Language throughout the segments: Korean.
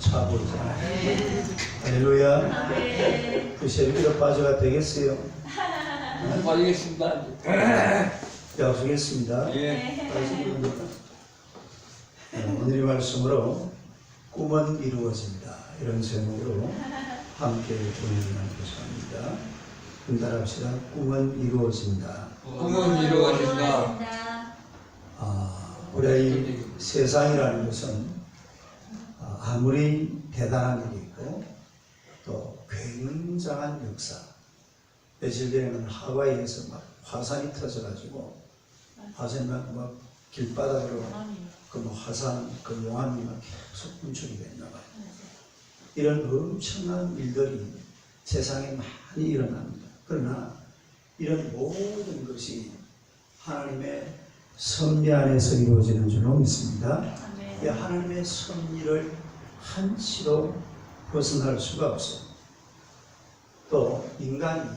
차 보이잖아요. 할렐루야. 그 셀비로 빠져가 되겠어요. 알겠습니다. 약속했습니다. 예. 빠지기입니다. 네, 오늘의 말씀으로 꿈은 이루어진다. 이런 제목으로 함께 보내드리는 것입니다. 분달합시다. 꿈은 이루어진다. 꿈은 이루어진다. 아, 우리가 이 세상이라는 것은 아, 아무리 대단한 일이 있고 또 굉장한 역사 며칠 전에는 하와이에서 막 화산이 터져가지고 화산이 막, 막 길바닥으로 그뭐 화산 그 용암이 막 계속 분출이 됐나 봐요. 이런 엄청난 일들이 세상에 많이 일어납니다. 그러나 이런 모든 것이 하나님의 섭리 안에서 이루어지는 줄로 믿습니다. 이 하나님의 섭리를 한치도 벗어날 수가 없어요. 또 인간이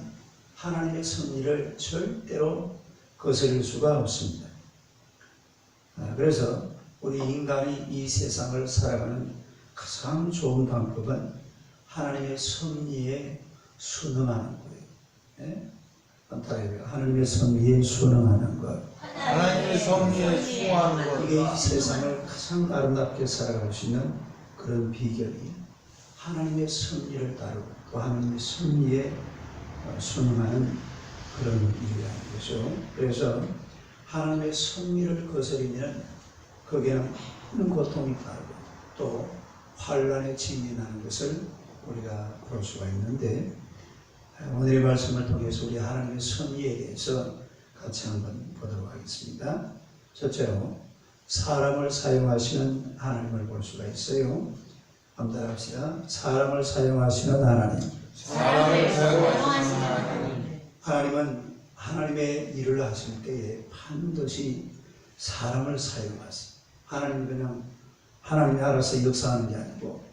하나님의 섭리를 절대로 거스릴 수가 없습니다. 아, 그래서 우리 인간이 이 세상을 살아가는 가장 좋은 방법은 하나님의 섭리에 순응하는 거예요. 예? 하나님의 섭리에 순응하는 것. 하나님의 섭리에 수고하는 이게 이 것. 세상을 가장 아름답게 살아갈 수 있는 그런 비결이 하나님의 섭리를 따르고 또 하나님의 섭리에 어, 순응하는 그런 일이라는 거죠. 그래서 하나님의 섭리를 거스리면 거기에는 많은 고통이 따르고 또 환란에 직면하는 것을 우리가 볼 수가 있는데 오늘의 말씀을 통해서 우리 하나님의 섭리에 대해서 같이 한번 보도록 하겠습니다. 첫째로 사람을 사용하시는 하나님을 볼 수가 있어요. 한번 따라합시다. 사람을 사용하시는 하나님. 사람을 사용하시는 하나님. 하나님은 하나님의 일을 하실 때에 반드시 사람을 사용하세요. 하나님 그냥 하나님이 알아서 역사하는 게 아니고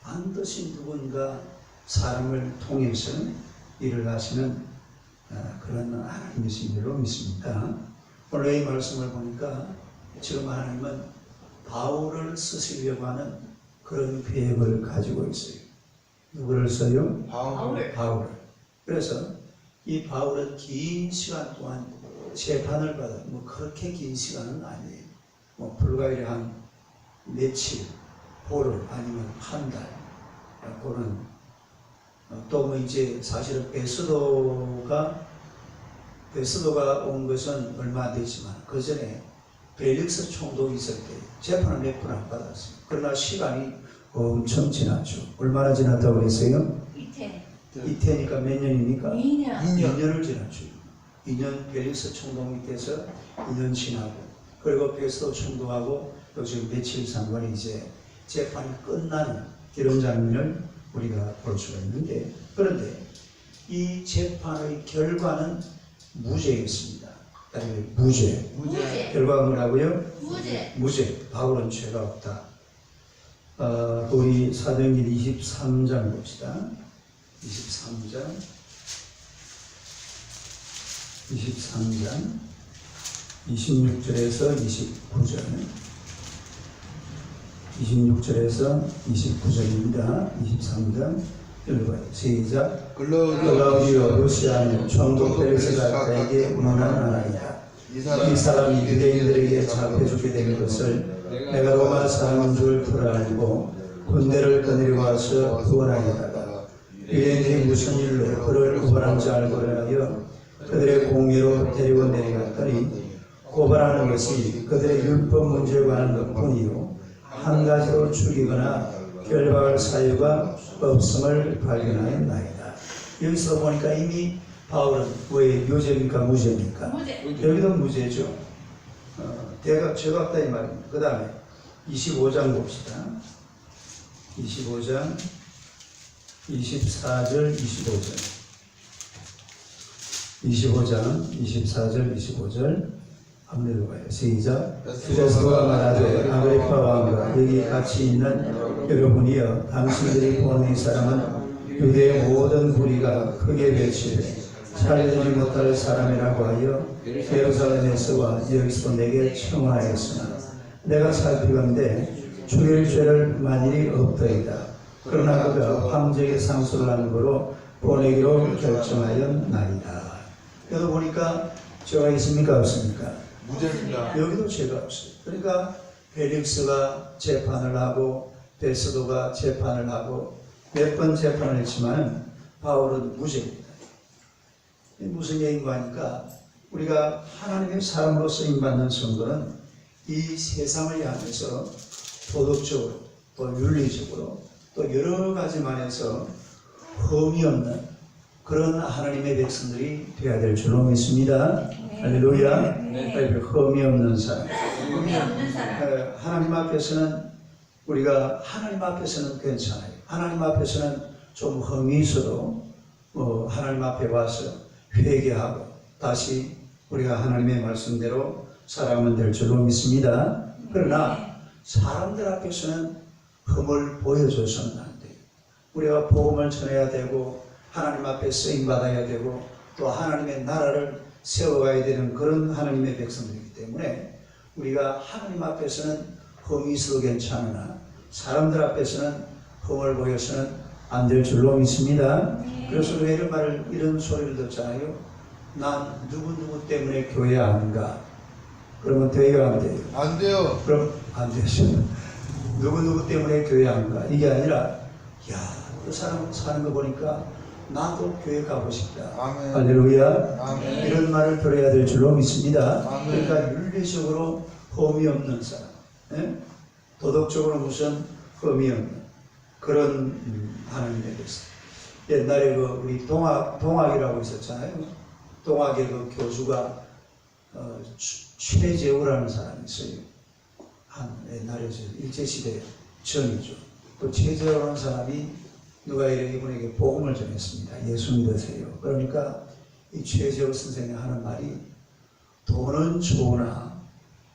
반드시 누군가 사람을 통해서 일을 하시는 아, 그런 하나님이신 줄로 믿습니다. 오늘 이 말씀을 보니까 지금 하나님은 바울을 쓰시려고 하는 그런 계획을 가지고 있어요. 누구를 써요? 바울. 바울을. 그래서 이 바울은 긴 시간 동안 재판을 받아, 뭐 그렇게 긴 시간은 아니에요. 뭐 불가일에 한 며칠, 보름 아니면 한 달. 그런 또뭐 이제 사실은 베스도가 베스도가 온 것은 얼마 안 됐지만 그 전에 벨릭스 총독이 있을 때 재판을 몇 번 안 받았어요. 그러나 시간이 엄청 지났죠. 얼마나 지났다고 그랬어요? 밑에 이태니까 몇 년입니까? 2년 2년 을 지났죠. 2년 벨릭스 총독 밑에서 2년 지나고 그리고 베스도 총독하고 또 지금 며칠 상관이 이제 재판이 끝나는 이런 장면을 우리가 볼 수가 있는데 그런데 이 재판의 결과는 무죄였습니다. 아니, 무죄. 무죄 결과가 뭐라고요? 무죄 무죄. 바울은 죄가 없다. 어, 우리 사도행전 23장 봅시다. 23장. 23장. 26절에서 29절. 26절에서 29절입니다. 23장. 읽어요. 시작. 글라우디오 루시아는 총독 벨스가 그에게 문안하나이다. 이이 사람 사람이 유대인들에게 잡혀주게 된 것을 내가 로마 사람인 줄 풀어 알고 군대를 거느리고 와서 구원하려다가 유대인들이 무슨 일로 그를 구원한 줄 알고 하여 그들의 공의로 데리고 내려갔더니 고발하는 것이 그들의 율법 문제에 관한 것뿐이요 한 가지로 죽이거나 결박할 사유가 없음을 발견하였나이다. 여기서 보니까 이미 바울은 왜 유죄입니까 무죄입니까? 무죄 여기도 무죄죠. 어, 대각 죄갑다 이 말입니다. 그 다음에 25장 봅시다. 25장 24절 25절 25장 24절 25절 한번 읽어봐요. 시작. 그래서가 말하되 아그리파 왕과 여기 같이 있는 여러분이여 당신들이 보는 이 사람은 유대의 모든 무리가 크게 외치되 살려주지 못할 사람이라고 하여 예루살렘에서와 여기서 내게 청하였으나 내가 살피건대 죽일 죄를 만일이 없더이다. 그러나 그가 황제에게 상소를 하는 거로 보내기로 결정하였나이다. 여기 보니까 죄가 있습니까 없습니까? 무죄입니다. 여기도 죄가 없어요. 그러니까 펠릭스가 재판을 하고 베스도가 재판을 하고 몇 번 재판을 했지만 바울은 무죄입니다. 무슨 얘기인가 하니까 우리가 하나님의 사람으로 쓰임받는 성도는 이 세상을 향해서 도덕적으로 또 윤리적으로 또 여러 가지 면에서 흠이 없는 그런 하나님의 백성들이 되어야 될 줄로 믿습니다. 할렐루야. 네. 흠이 없는 사람. 꿈이 없는 사람. 에, 하나님 앞에서는 우리가 하나님 앞에서는 괜찮아요. 하나님 앞에서는 좀 흠이 있어도 어, 하나님 앞에 와서 회개하고 다시 우리가 하나님의 말씀대로 살아가면 될 줄로 믿습니다. 그러나 사람들 앞에서는 흠을 보여줘서는 안 돼요. 우리가 복음을 전해야 되고 하나님 앞에 쓰임 받아야 되고 또 하나님의 나라를 세워가야 되는 그런 하나님의 백성들이기 때문에 우리가 하나님 앞에서는 흠이 있어도 괜찮으나 사람들 앞에서는 흠을 보여서는 안 될 줄로 믿습니다. 그래서 왜 이런 말을 이런 소리를 듣잖아요. 난 누구 누구 때문에 교회 안 가. 그러면 돼요 안 돼요? 안 돼요. 그럼 안 되죠. 누구 누구 때문에 교회 안 가. 이게 아니라 야그 사람 사는 거 보니까 나도 교회 가고 싶다. 아멘. 할렐루야. 아멘. 이런 말을 들어야 될 줄로 믿습니다. 아멘. 그러니까 윤리적으로 흠이 없는 사람, 예? 도덕적으로 무슨 흠이 없는 그런 음, 하나님의 백성. 옛날에 그 우리 동학 동학이라고 있었잖아요. 동학의 그 교수가 어, 최- 최재우라는 사람이 있어요. 한 옛날에 저 일제 시대 전이죠. 그 최재우라는 사람이 누가 이분에게 복음을 전했습니다. 예수 믿으세요. 그러니까 이 최재우 선생이 하는 말이 돈은 좋으나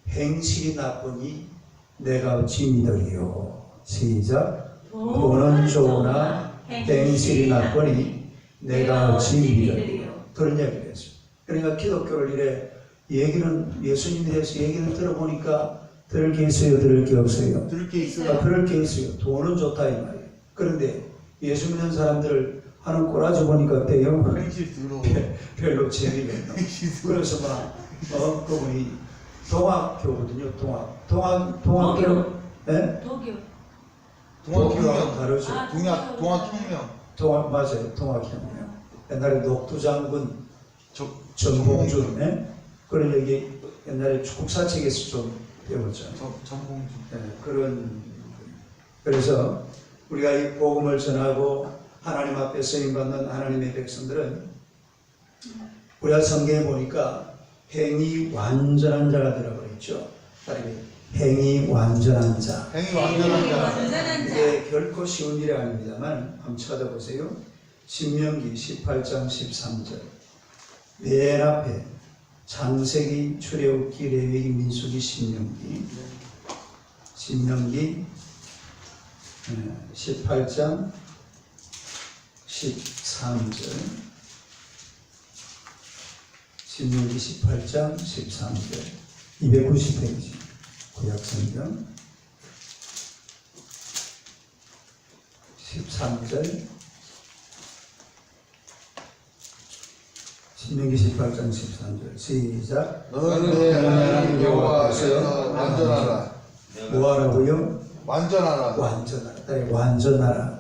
행실이 나쁘니 내가 어찌 믿으리요. 시작. 돈은 좋으나 행실이 나쁘니 내가 어찌 믿으리요. 그런 얘기를 했어요. 그러니까 기독교를 이래 얘기는 예수님에 대해서 얘기를 들어보니까 들을 게 있어요, 들을 게 없어요. 들을 게 아, 있어요. 그럴 게 있어요. 돈은 좋다 이 말이에요. 그런데 예수 믿는 사람들을 하는 꼬라지 보니까 들어. 별로. 행실 들어. 그래서 막, 어, 그분이 동학교거든요, 동학. 동학, 동학교, 예? 독일. 동학혁명. 다르죠. 아, 동학 동학혁명. 동학, 맞아요, 동학형이요. 옛날에 녹두장군 저 전봉준, 예? 그런 얘기 옛날에 국사 책에서 좀 배웠죠. 저 전봉주. 예, 그런 그래서 우리가 이 복음을 전하고 하나님 앞에 쓰임 받는 하나님의 백성들은 우리가 성경에 보니까 행이 완전한 자가 들어가 있죠. 행이 완전한 자. 행위 완전한 자. 이게 결코 쉬운 일이 아닙니다만 한번 찾아보세요. 신명기 18장 13절. 맨 앞에 창세기, 출애굽기, 레위기, 민수기, 신명기. 신명기 예, 18장 13절. 신명기 18장 13절. 290페이지. 구약성경 13절 신명기 18장 13절 시작 너는 내 하나님 여호와 앞에서 완전하라. 뭐하라고요? 완전하라. 완전하라 네, 완전하라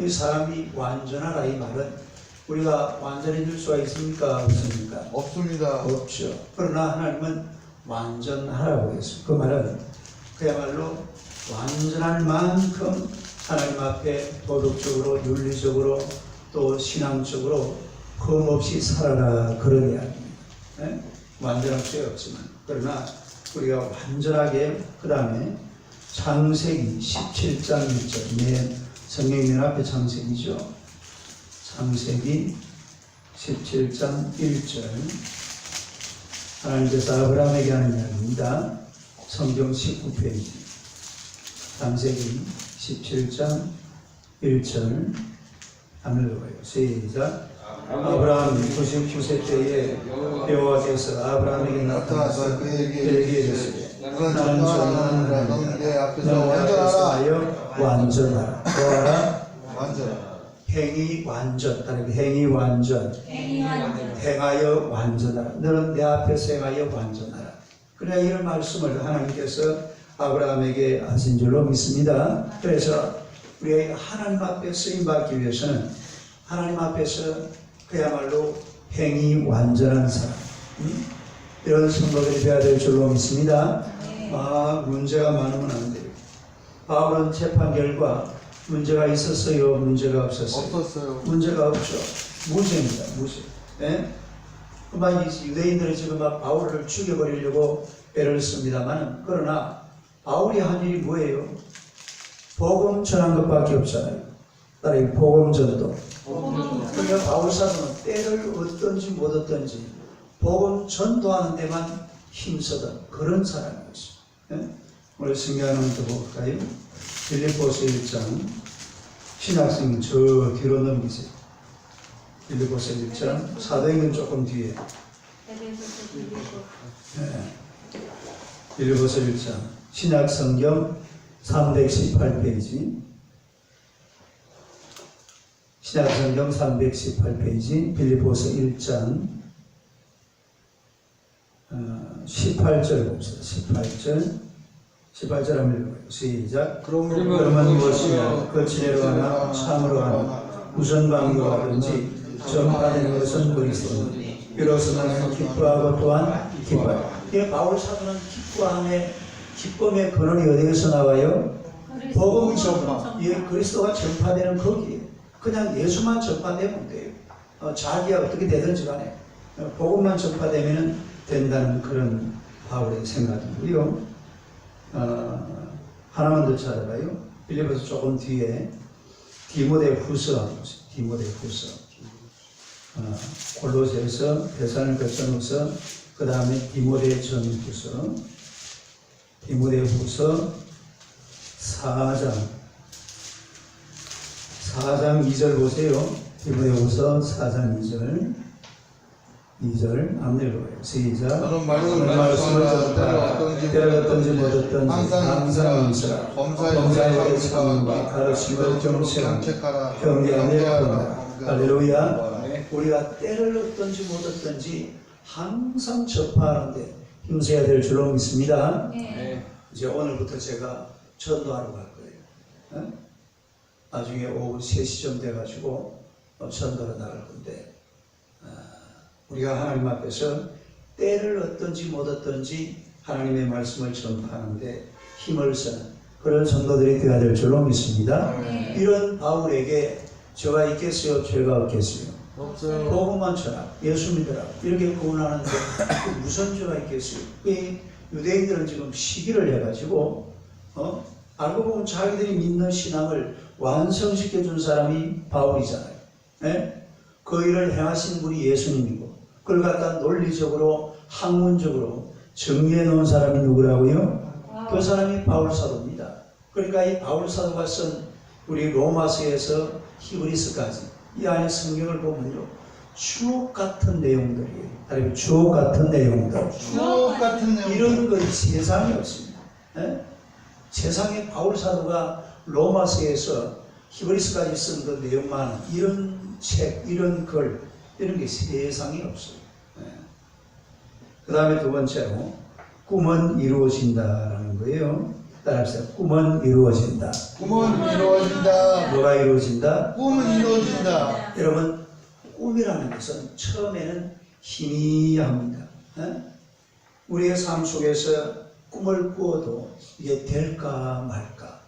이 사람이 완전하라 이 말은 우리가 완전해질 수가 있습니까? 없습니까? 없습니다. 없죠 그러나 하나님은 완전하라고 했어요 그 말은 그야말로 완전할 만큼 하나님 앞에 도덕적으로 윤리적으로 또 신앙적으로 흠없이 살아라 그런 이야기입니다. 예? 완전할 수 없지만 그러나 우리가 완전하게 그 다음에 창세기 17장 1절 내 성경 맨 앞에 창세기죠. 창세기 17장 1절 하나님께서 아브라함에게 하는 이야기입니다. 성경 19페이지 창세기 17장 1절 하늘 읽어요. 시작 아브라함 99세 때에 여호와께서 아브라함에게 나타나서 그에게 전도하느라 너는 내 앞에서 너는 내 완전하라. 앞에서 완전하라. 또하라 완전하라. 행위 완전, 다른 행위 완전, 행위 완전. 행하여 완전하라. 너는 내 앞에서 행하여 완전하라. 그래 이런 말씀을 하나님께서 아브라함에게 하신 줄로 믿습니다. 그래서 우리 하나님 앞에 쓰임 받기 위해서는 하나님 앞에서 그야말로 행위 완전한 사람, 음? 이런 성도들이 되어야 될 줄로 믿습니다. 아 문제가 많으면 안 돼요. 바울은 재판 결과 문제가 있었어요, 문제가 없었어요. 없었어요. 문제가 없죠. 무죄입니다. 무죄. 예? 그만 이 유대인들이 지금 막 바울을 죽여버리려고 애를 씁니다만 그러나 바울이 한 일이 뭐예요? 복음 전한 것밖에 없잖아요. 따라 이 복음 전도. 그러니까 바울 사도는 때를 얻든지 못 얻든지 복음 전도하는 데만 힘쓰던 그런 사람이었어요. 예? 오늘 성경을 한번 더 볼까요? 빌립보서 1장 신학생 저 뒤로 넘기세요. 빌립보서 1장 사도행전 조금 뒤에. 빌립보서 1장 신약 성경 318페이지 신약 성경 318페이지 빌립보서 1장 어, 18절 봅시다. 18절 18절 한번 읽어요. 시작 그러면 그러면 무엇이냐 그 지혜로 하나 참으로 하나 우선 방교하든지 전파되는 것은 그리스도니 비로소 나는 기뻐하고 또한 기뻐해 이 바울 사도는 기뻐함의 기쁨의 근원이 어디에서 나와요? 복음 전파. 이 그리스도가 전파되는 거기에 그냥 예수만 전파되면 돼요. 어, 자기가 어떻게 되든지 간에. 어, 복음만 전파되면 된다는 그런 바울의 생각이고요. 어, 하나만 더 찾아봐요. 빌리버서 조금 뒤에 디모데 후서 디모데 후서 어, 골로새서 대산을 거쳐놓서 그 다음에 디모데 전 후서 디모데 후서 4장 4장 2절 보세요. 디모데 후서 4장 2절 2절 앞내 읽어요. 시작. 너는 말씀을 너는 말씀을 전파하라. 전파하라. 때를 얻든지 못 얻든지 항상. 인사라. 범사에 경청하라. 경책하라. 경계하며 경계하라. 할렐루야. 우리가 때를 얻든지 못 얻든지 항상 접하는데 힘써야 될 줄로 믿습니다. 네. 이제 오늘부터 제가 전도하러 갈 거예요. 어? 나중에 오후 3시쯤 돼가지고 어, 전도로 나갈 건데 아, 우리가 하나님 앞에서 때를 얻든지 못 얻든지 하나님의 말씀을 전파하는데 힘을 쓰는 그런 전도들이 되어야 될 줄로 믿습니다. 네. 이런 바울에게 죄가 있겠어요? 죄가 없겠어요? 없어요. 복음만 전하, 예수 믿으라 이렇게 구원하는데 그 무슨 죄가 있겠어요? 이 유대인들은 지금 시기를 해가지고 어? 알고 보면 자기들이 믿는 신앙을 완성시켜 준 사람이 바울이잖아요. 예? 그 일을 행하신 분이 예수님이고 그걸 갖다 논리적으로 학문적으로 정리해 놓은 사람이 누구라고요? 그 사람이 바울 사도입니다. 그러니까 이 바울 사도가 쓴 우리 로마서에서 히브리스까지 이 안에 성경을 보면요 추억 같은 내용들이에요. 아니 추억 같은 내용들. 추억 같은 내용. 이런 건 세상에 없습니다. 예? 세상에 바울 사도가 로마서에서 히브리스까지 쓴 그 내용만 이런 책, 이런 글 이런 게 세상에 없어요. 그 다음에 두 번째로 꿈은 이루어진다라는 거예요. 따라합시다. 꿈은 이루어진다. 꿈은 이루어진다. 뭐가 이루어진다? 꿈은 이루어진다. 여러분 꿈이라는 것은 처음에는 희미합니다. 예? 우리의 삶 속에서 꿈을 꾸어도 이게 될까 말까.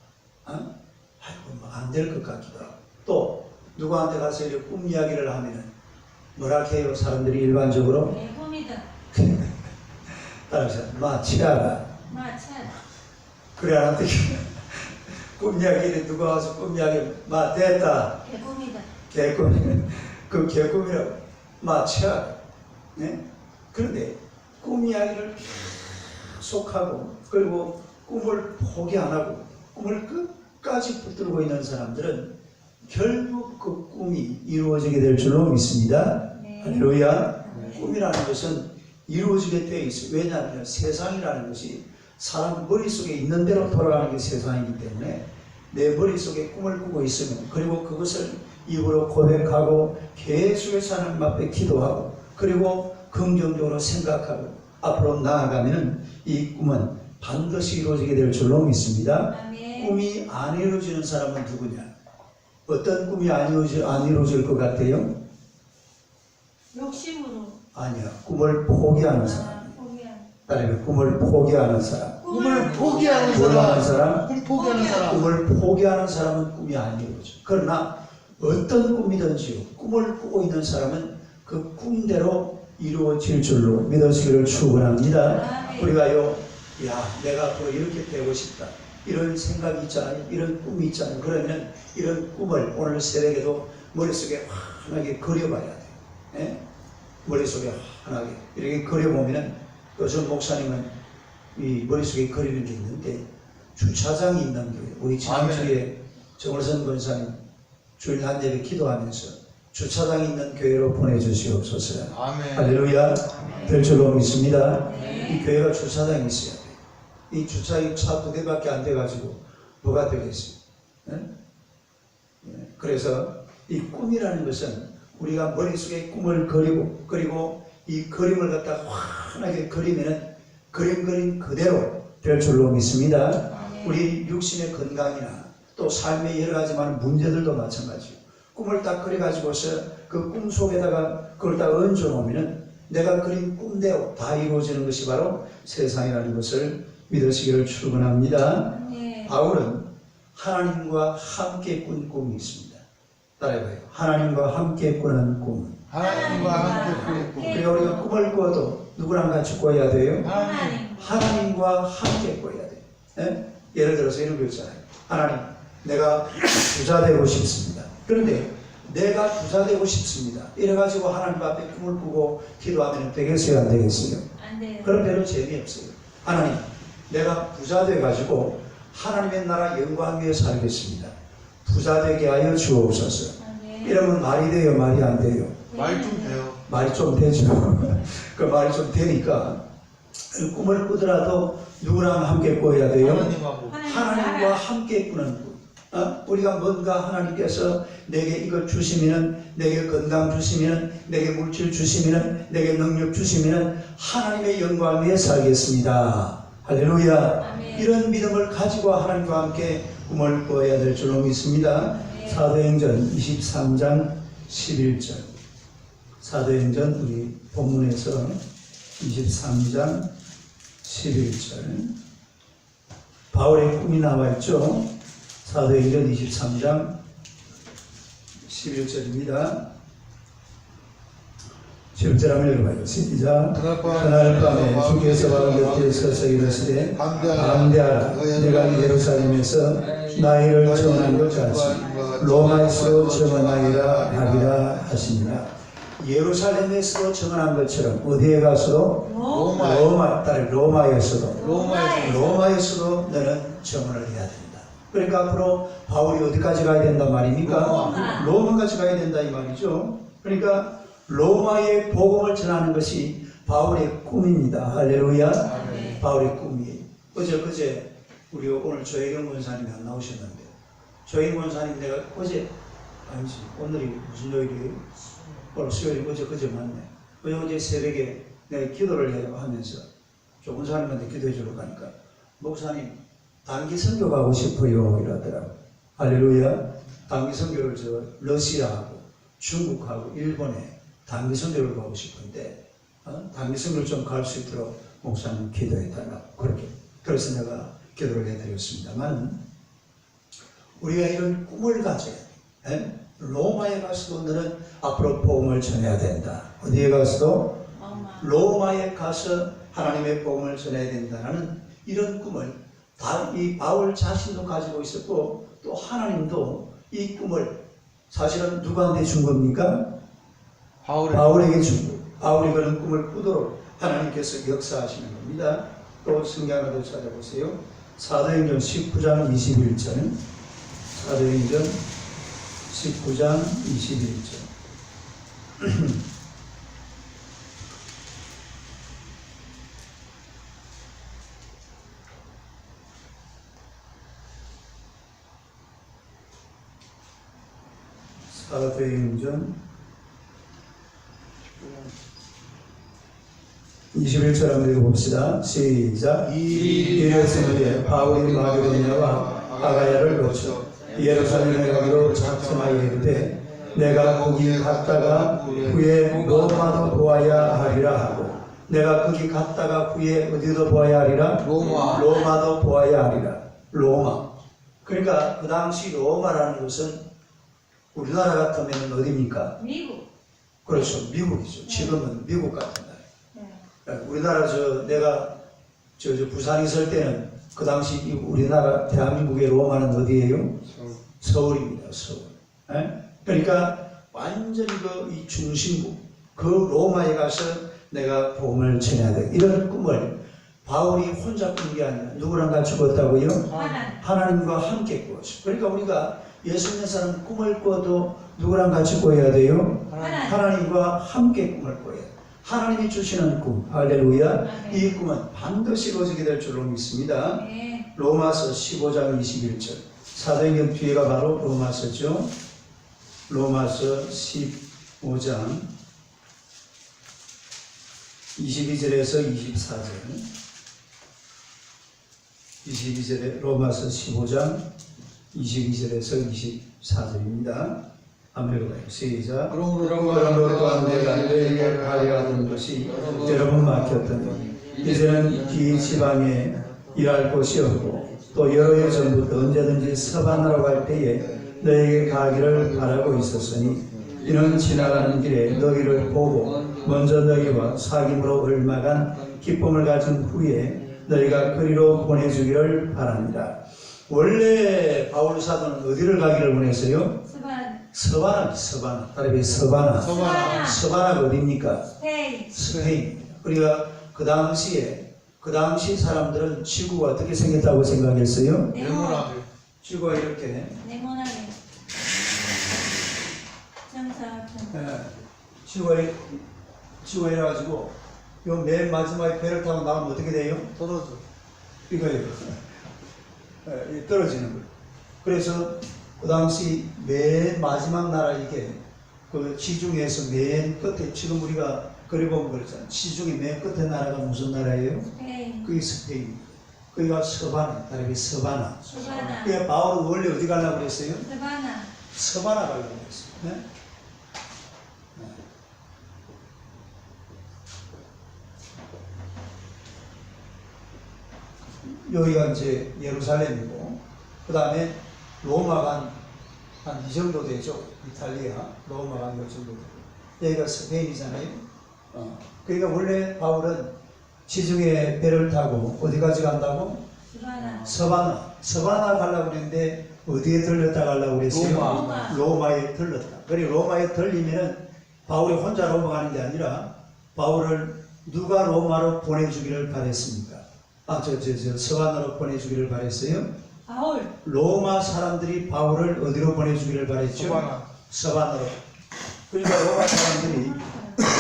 어? 아이고 안될 것 같기도 하고 또 누구한테 가서 이렇게 꿈 이야기를 하면은 뭐라 해요 사람들이 일반적으로 네, 꿈이다. 따라서 마 치아가 마차. 그래 안 되게 꿈 이야기를 누가 와서 꿈 이야기 마 됐다 개꿈이다. 개꿈 그 개꿈이라고 마치아 네? 그런데 꿈 이야기를 계속하고 그리고 꿈을 포기 안 하고 꿈을 끝까지 붙들고 있는 사람들은 결국 그 꿈이 이루어지게 될 줄로 믿습니다. 네. 할렐루야. 꿈이라는 것은 이루어지게 되어 있어요. 왜냐하면 세상이라는 것이 사람 머릿속에 있는 대로 돌아가는 게 세상이기 때문에 내 머릿속에 꿈을 꾸고 있으면 그리고 그것을 입으로 고백하고 계속해서 하나님 앞에 기도하고 그리고 긍정적으로 생각하고 앞으로 나아가면 이 꿈은 반드시 이루어지게 될 줄로 믿습니다. 아멘. 꿈이 안 이루어지는 사람은 누구냐? 어떤 꿈이 안 이루어질, 안 이루어질 것 같아요? 욕심으로. 아니야. 꿈을 포기하는 사람. 따르면 꿈을 포기하는 사람. 꿈을 포기하는 사람. 사람. 꿈 포기하는 사람. 꿈을 포기하는 사람은 꿈이 안 이루어져. 그러나 어떤 꿈이든지요. 꿈을 꾸고 있는 사람은 그 꿈대로 이루어질 줄로 믿으시기를 축원합니다. 우리가요, 야, 내가 앞으로 이렇게 되고 싶다. 이런 생각이 있잖아요. 이런 꿈이 있잖아요. 그러면 이런 꿈을 오늘 새벽에도 머릿속에 환하게 그려봐야 돼요. 예? 머릿속에 환하게 이렇게 그려보면은 요즘 목사님은 이 머릿속에 그리는 게 있는데 주차장이 있는 교회 우리 지난주에 정월선 권사님 주일 한 예배 기도하면서 주차장이 있는 교회로 보내주시옵소서 아멘. 할렐루야 될 줄로 믿습니다 네. 이 교회가 주차장이 있어야 돼. 이 주차장이 차두 대밖에 안 돼가지고 뭐가 되겠어요? 예? 예, 그래서 이 꿈이라는 것은 우리가 머릿속에 꿈을 그리고 그리고 이 그림을 갖다 환하게 그리면은 그림 그림 그대로 될 줄로 믿습니다. 아멘. 우리 육신의 건강이나 또 삶의 여러 가지 많은 문제들도 마찬가지요. 꿈을 딱 그려가지고서 그 꿈 속에다가 그걸 딱 얹어 놓으면은 내가 그린 꿈대로 다 이루어지는 것이 바로 세상이라는 것을 믿으시기를 축원합니다. 네. 바울은 하나님과 함께 꾼 꿈이 있습니다. 따라해봐요. 하나님과 함께 꾸는 꿈. 하나님과 함께 꾸고 그리고 우리가 꿈을 꾸어도 누구랑 같이 꿔야 돼요? 하나님. 하나님과 함께 꿔야 돼요. 예? 예를 들어서 이런 거 있잖아요. 하나님, 내가 부자 되고 싶습니다. 그런데 내가 부자 되고 싶습니다. 이래가지고 하나님 앞에 꿈을 꾸고 기도하면 되겠어요? 안 되겠어요? 안 돼요. 그런 별로 재미없어요. 하나님, 내가 부자 돼가지고 하나님의 나라 영광 위에 살겠습니다. 부자 되게 하여 주옵소서. 이러면 말이 돼요? 말이 안 돼요? 말 좀 돼요. 말이 좀 되죠. 그 말이 좀 되니까 그 꿈을 꾸더라도 누구랑 함께 꿔야 돼요? 하나님하고 하나님과 함께 꾸는 꿈. 어? 우리가 뭔가 하나님께서 내게 이걸 주시면은 내게 건강 주시면은 내게 물질 주시면은 내게 능력 주시면은 하나님의 영광 위에 살겠습니다. 할렐루야. 아멘. 이런 믿음을 가지고 하나님과 함께 꿈을 꿔야 될 줄로 믿습니다. 네. 사도행전 23장 11절. 사도행전 우리 본문에서 23장 11절. 바울의 꿈이 나와 있죠. 사도행전 23장 11절입니다. 11절 한번 읽어봐요. 시작. 그날 밤 밤에 주께서 바로 곁에 서서 이르시되 담대하라 내가 예루살렘에서 나이를 전한 것 같이 로마에서 전하이라 하리라 하시니라 예루살렘에서도 전한 것처럼 어디에 가서도 로마 로마 딸 로마에서도 로마에서 로마에서도 너는 정언을 해야 된다. 그러니까 앞으로 바울이 어디까지 가야 된단 말입니까? 로마. 로마까지 가야 된다 이 말이죠. 그러니까 로마의 복음을 전하는 것이 바울의 꿈입니다. 할렐루야. 아멘. 바울의 꿈이에요. 어제 그제 우리 오늘 조혜경 권사님이 안 나오셨는데 조혜경 권사님 내가 어제 아니지 오늘이 무슨 요일이에요? 오늘 수요일 어제 그제 맞네. 어제 어제 새벽에 내가 기도를 해야 하면서 조 권사님한테 기도해 주러 가니까 목사님 단기 선교 가고 싶어요 이러더라고. 할렐루야. 단기 선교를 저 러시아하고 중국하고 일본에 단기 선교를 가고 싶은데 어? 단기 선교를 좀 갈 수 있도록 목사님 기도해 달라고 그렇게 그래서 내가 기도를 해드렸습니다만 우리가 이런 꿈을 가져야 돼. 예? 로마에 가서도 너는 앞으로 복음을 전해야 된다. 어디에 가서도. 로마에 가서 하나님의 복음을 전해야 된다는 이런 꿈을 다이 바울 자신도 가지고 있었고 또 하나님도 이 꿈을 사실은 누구한테 준 겁니까? 바울의 바울에 게 준 거예요. 바울이 그런 꿈을 꾸도록 하나님께서 역사하시는 겁니다. 또 성경을 찾아보세요. 사도행전 19장 21절. 사도행전 19장 21절. 사도행전 21절 한번 읽어봅시다. 시작. 이레스노에 바울이 마게도냐와 아가야를 거쳐 예루살렘에 가기로 작정하여 이르되 내가 거기 갔다가 후에 로마도 보아야 하리라 하고 내가 거기 갔다가 후에 어디도 보아야 하리라 로마. 로마도 보아야 하리라 로마 그러니까 그 당시 로마라는 것은 우리나라 같으면 어디입니까? 미국. 그렇죠 미국이죠 지금은 미국 같은 나라 네. 우리나라 저 내가 저, 저 부산 있을 때는 그 당시 이 우리나라 대한민국의 로마는 어디예요? 서울 입니다. 서울. 예? 그러니까 완전히 그 이 중심부 그 로마에 가서 내가 복음을 전해야 돼. 이런 꿈을 바울이 혼자 꾼 게 아니라 누구랑 같이 꿨다고요? 하나님. 하나님과 함께 꾸었어. 그러니까 우리가 예수 믿는 사람 꿈을 꿔도 누구랑 같이 꿔야 돼요? 하나님. 하나님과 함께 꿈을 꿔야 돼. 하나님이 주시는 꿈, 할렐루야. 아멘. 이 꿈은 반드시 이루어지게 될 줄로 믿습니다. 네. 로마서 15장 21절. 사도행전 뒤에가 바로 로마서죠. 로마서 15장 22절에서 24절. 22절에 로마서 15장 22절에서 24절입니다. 읽어봐요. 시작. 그러므로 또한 내가 너희에게 가려하던 것이 여러분 맡겼더니 이제는 이 지방에 일할 곳이 없고 또 여러 해 전부터 언제든지 서반하러 갈 때에 너희에게 가기를 바라고 있었으니 이는 지나가는 길에 너희를 보고 먼저 너희와 사귐으로 얼마간 기쁨을 가진 후에 너희가 그리로 보내주기를 바랍니다. 원래 바울 사도는 어디를 가기를 원했어요? 서바나, 서바나. 다르게 서바나. 서바나. 서바나가 어디입니까? 스페인. 스페인입니다. 우리가 그 당시에 그 당시 사람들은 지구가 어떻게 생겼다고 생각했어요? 네모나게 지구가 이렇게 네모나게. 정사각형. 예, 지구가 이- 지구가 이래가지고 요 맨 마지막에 배를 타고 나가면 어떻게 돼요? 떨어져 이거예요. 예, 이 떨어지는 거예요. 그래서 그 당시 맨 마지막 나라 이게 그 지중해에서 맨 끝에 지금 우리가 그려보면 그렇잖아요. 지중해 맨 끝에 나라가 무슨 나라예요? 스페인. 그게 스페인. 거기가 서바나, 다르게 서바나. 수바나. 그게 바울은 원래 어디 가려고 그랬어요? 스바나. 서바나 가려고 그랬어요. 네? 네. 여기가 이제 예루살렘이고, 그 다음에 로마가 한 이 정도 되죠. 이탈리아, 로마가 이 정도 되고. 여기가 스페인이잖아요. 어. 그러니까 원래 바울은 지중해 배를 타고 어디까지 간다고? 수바나. 서바나. 서바나 가려고 그랬는데 어디에 들렸다 가려고 그랬어요? 로마. 로마에 들렀다. 그리고 로마에 들리면은 바울이 혼자 로마 가는 게 아니라 바울을 누가 로마로 보내주기를 바랬습니까? 아, 저, 저, 저, 서바나로 보내주기를 바랬어요? 바울. 로마 사람들이 바울을 어디로 보내주기를 바랬죠? 서바나 서바나로. 그러니까 로마 사람들이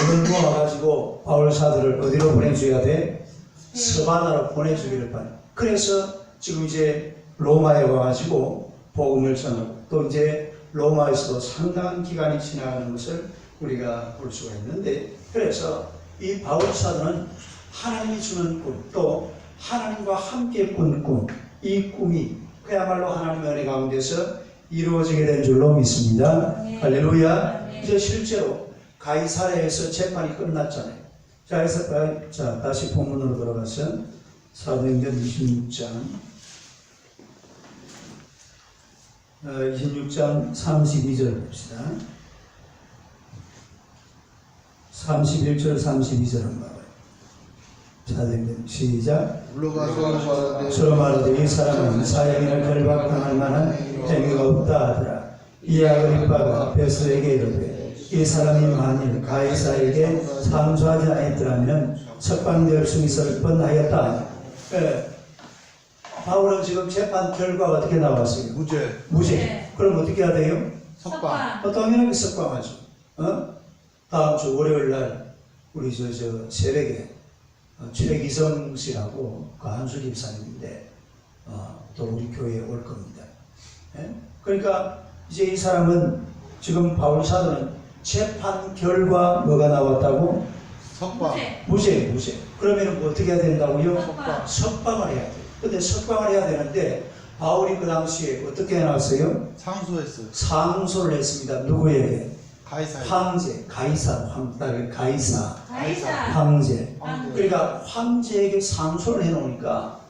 오늘 모아가지고 바울 사도를 어디로 보내줘야 돼? 서바나로 보내주기를 바래. 그래서 지금 이제 로마에 와가지고 복음을 전하고 또 이제 로마에서도 상당한 기간이 지나가는 것을 우리가 볼 수가 있는데 그래서 이 바울 사도는 하나님이 주는 꿈 또 하나님과 함께 꾼 꿈, 이 꿈이 그야말로 하나님의 은혜 가운데서 이루어지게 된 줄로 믿습니다. 아멘. 할렐루야. 아멘. 이제 실제로 가이사레에서 재판이 끝났잖아요. 자, 그래서 다- 자, 다시 본문으로 돌아가서 사도행전 26장 어, 26장 32절 봅시다. 31절 32절 한번 봐봐요. 사도행전 시작. 물러가서 말하되 서로 말하되 이 사람은 사형이나 결박당할 만한 행위가 없다 하더라. 이 아그리빠가 베스에게 이르되 이 사람이 만일 가이사에게 상수하지 않았더라면 석방될 수 있을 뻔하였다. 예. 바울은 지금 재판 결과가 어떻게 나왔어요? 무죄 무죄. 네. 그럼 어떻게 해야 돼요? 석방 어, 당연하게 석방하죠. 어? 다음 주 월요일 날 우리 저, 저 새벽에 어, 최기성 씨라고 그 한수 집사님인데 어, 또 우리 교회에 올 겁니다. 예? 그러니까 이제 이 사람은 지금 바울 사도는 재판 결과 뭐가 나왔다고? 석방. 무죄. 무죄. 그러면 뭐 어떻게 해야 된다고요? 석방. 석방을 해야 돼. 근데 석방을 해야 되는데 바울이 그 당시에 어떻게 해놨어요? 상소했어요. 상소를 했습니다. 누구에게? 가이사. 황제, 가이사, 황, 딸 가이사, 가이사. 황제. 황제. 그러니까 황제에게 상소를 해놓으니까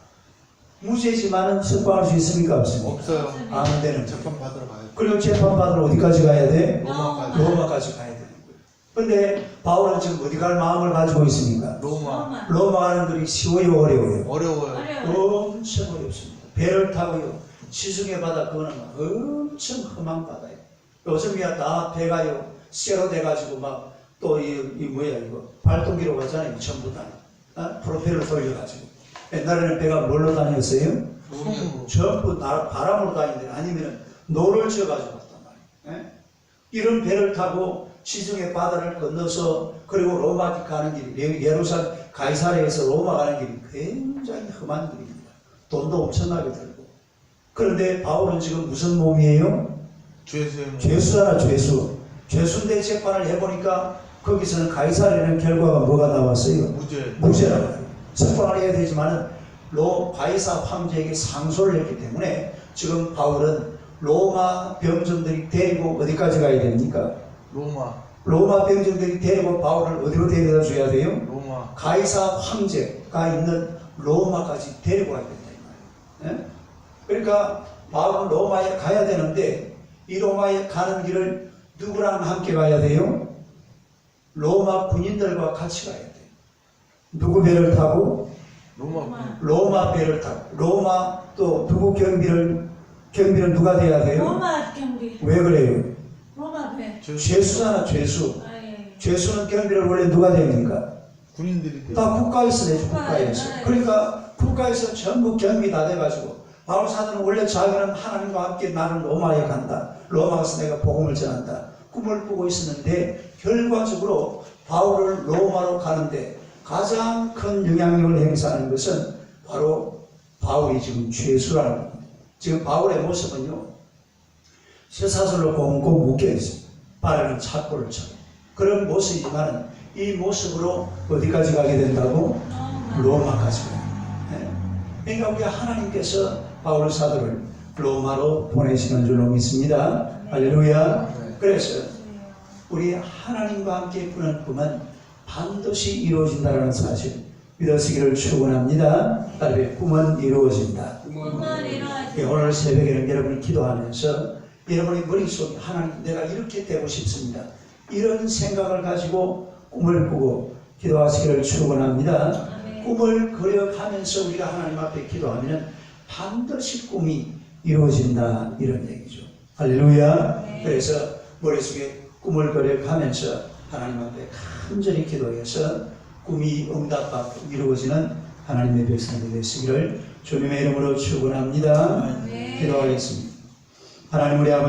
무죄지만은 석방할 수 있습니까? 없습니까? 없어요. 안 되는. 재판 받으러 가요. 그리고 재판 받으러 어디까지 가야 돼? 로마까지. 로마까지 가야 되는 거예요. 근데 바울은 지금 어디 갈 마음을 가지고 있습니까? 로마. 로마. 가는 길이 쉬워요, 어려워요? 어려워요. 어려워. 엄청 어렵습니다. 배를 타고요. 지중해 바다 그거는 엄청 험한 바다예요. 요즘이야 다 배가요. 쇠로 돼가지고 막 또 이 이 뭐야 이거 발동기로 가잖아요. 전부 다 어? 프로펠러 돌려가지고. 옛날에는 배가 뭘로 다녔어요? 전부 나, 바람으로 다니는데 아니면 노를 지어가지고 갔단 말이에요. 예? 이런 배를 타고 시중의 바다를 건너서 그리고 로마 가는 길이 예- 예루살렘 가이사르에서 로마 가는 길이 굉장히 험한 길입니다. 돈도 엄청나게 들고. 그런데 바울은 지금 무슨 몸이에요? 죄수의 죄수잖아 죄수. 죄수인데 재판을 해보니까 거기서는 가이사르에는 결과가 뭐가 나왔어요? 무죄. 무죄라고 해요. 석방을 해야 되지만은 로 바이사 황제에게 상소를 했기 때문에 지금 바울은 로마 병정들이 데리고 어디까지 가야 됩니까? 로마. 로마 병정들이 데리고 바울을 어디로 데려다 줘야 돼요? 로마. 가이사 황제가 있는 로마까지 데리고 가야 된다 이 말이에요. 예? 그러니까 바울은 로마에 가야 되는데 이 로마에 가는 길을 누구랑 함께 가야 돼요? 로마 군인들과 같이 가야 돼요. 누구 배를 타고? 로마. 로마 배를 타고 로마 또 누구 경비를 경비는 누가 돼야 돼요? 로마 경비. 왜 그래요? 로마 배. 죄수잖아 죄수. 아, 예. 죄수는 경비를 원래 누가 됩니까? 군인들이 돼. 다 국가에서 내죠 국가에서. 국가에. 그러니까 국가에서 전부 경비 다 돼가지고 바울 사도는 원래 자기는 하나님과 함께 나는 로마에 간다. 로마 가서 내가 복음을 전한다. 꿈을 꾸고 있었는데 결과적으로 바울을 로마로 가는데 가장 큰 영향력을 행사하는 것은 바로 바울이 지금 죄수라는 겁니다. 지금 바울의 모습은요. 쇠사슬로 꽁꽁 묶여 있습니다. 발에는 착고를 쳐요. 그런 모습이지만 이 모습으로 어디까지 가게 된다고? 로마. 로마까지 가요. 예. 그러니까 우리 하나님께서 바울 사도를 로마로 보내시는 줄로 믿습니다. 할렐루야. 그래서 우리 하나님과 함께 꾸는 꿈은 반드시 이루어진다는 사실 믿으시기를 축원합니다. 딸의 꿈은 이루어진다. 예. 오늘 새벽에는 여러분이 기도하면서 여러분의 머릿속에 하나님 내가 이렇게 되고 싶습니다. 이런 생각을 가지고 꿈을 꾸고 기도하시기를 축원합니다. 꿈을 그려가면서 우리가 하나님 앞에 기도하면 반드시 꿈이 이루어진다 이런 얘기죠. 할렐루야. 네. 그래서 머릿속에 꿈을 그려가면서 하나님 앞에 간절히 기도해서 꿈이 응답받고 이루어지는 하나님의 백성들이 되시기를 주님의 이름으로 축원합니다. 네. 기도하겠습니다. 하나님 우리 아버지